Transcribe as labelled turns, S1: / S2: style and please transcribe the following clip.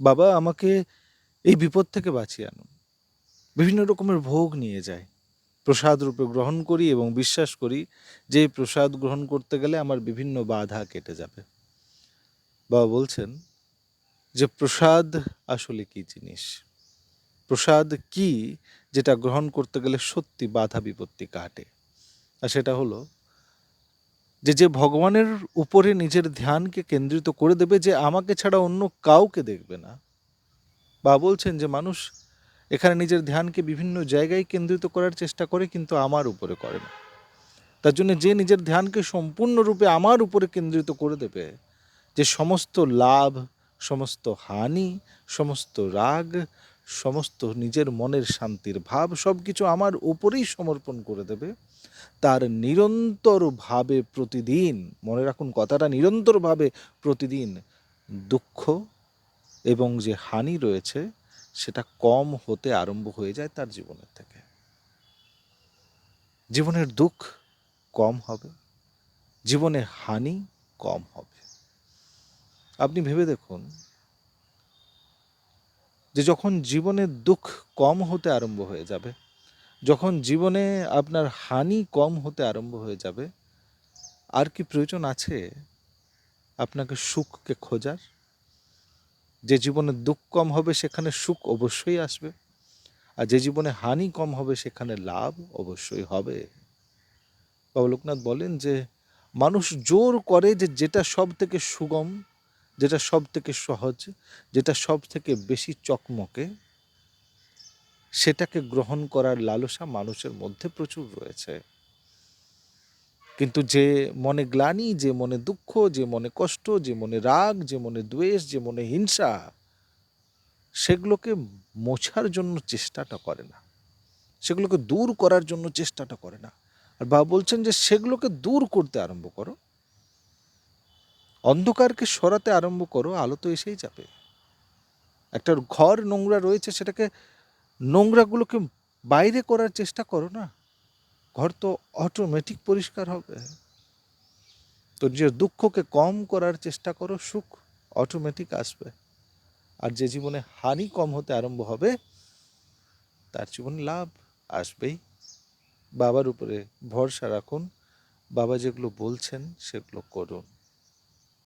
S1: বাবা, আমাকে এই বিপদ থেকে বাঁচিয়ে আনুন। বিভিন্ন রকমের ভোগ নিয়ে যায়। প্রসাদ রূপে গ্রহণ করি এবং বিশ্বাস করি যে প্রসাদ গ্রহণ করতে গেলে আমার বিভিন্ন বাধা কেটে যাবে। বাবা বলছেন, যে প্রসাদ আসলে কি জিনিস? প্রসাদ কি যেটা গ্রহণ করতে গেলে সত্যি বাধা বিপত্তি কাটে? আর সেটা হলো যে যে ভগবানের উপরে নিজের ধ্যানকে কেন্দ্রিত করে দেবে যে, আমাকে ছাড়া অন্য কাউকে দেখবে না। বা বলছেন যে, মানুষ এখানে নিজের ধ্যানকে বিভিন্ন জায়গায় কেন্দ্রিত করার চেষ্টা করে, কিন্তু আমার উপরে করে না। তার জন্য যে নিজের ধ্যানকে সম্পূর্ণরূপে আমার উপরে কেন্দ্রিত করে দেবে, যে সমস্ত লাভ, সমস্ত হানি, সমস্ত রাগ সমস্ত নিজের মনের শান্তির ভাব সব কিছু আমার উপরেই সমর্পণ করে দেবে। তার নিরন্তরভাবে প্রতিদিন, মনে রাখুন কথাটা, নিরন্তরভাবে প্রতিদিন দুঃখ এবং যে হানি রয়েছে, সেটা কম হতে আরম্ভ হয়ে যায় তার জীবনের থেকে। জীবনের দুঃখ কম হবে, জীবনে হানি কম হবে। আপনি ভেবে দেখুন যে যখন জীবনের দুঃখ কম হতে আরম্ভ হয়ে যাবে, যখন জীবনে আপনার হানি কম হতে আরম্ভ হয়ে যাবে, আর কি প্রয়োজন আছে আপনাকে সুখকে খোঁজার? যে জীবনে দুঃখ কম হবে সেখানে সুখ অবশ্যই আসবে, আর যে জীবনে হানি কম হবে সেখানে লাভ অবশ্যই হবে। বাবা লোকনাথ বলেন যে, মানুষ জোর করে যে যেটা সব থেকে সুগম যেটা সব থেকে সহজ, যেটা সব থেকে বেশি চকমকে, সেটাকে গ্রহণ করার লালসা মানুষের মধ্যে প্রচুর রয়েছে। কিন্তু যে মনে গ্লানি, যে মনে দুঃখ, যে মনে কষ্ট, যে মনে রাগ, যে মনে দ্বেষ, যে মনে হিংসা, সেগুলোকে মোছার জন্য চেষ্টাটা করে না। সেগুলোকে দূর করার জন্য চেষ্টাটা করে না। আর বাবা বলছেন যে সেগুলোকে দূর করতে আরম্ভ করো। অন্ধকারকে সরাতে আরম্ভ করো, আলো তো এসেই যাবে। একটা ঘর নোংরা রয়েছে, সেটাকে নোংরাগুলোকে বাইরে করার চেষ্টা করো না। ঘর তো অটোমেটিক পরিষ্কার হবে। তো যে দুঃখকে কম করার চেষ্টা করো, সুখ অটোমেটিক আসবে। আর যে জীবনে হানি কম হতে আরম্ভ হবে, তার জীবনে লাভ আসবেই। বাবার উপরে ভরসা রাখুন। বাবা যেগুলো বলছেন, সেগুলো করুন।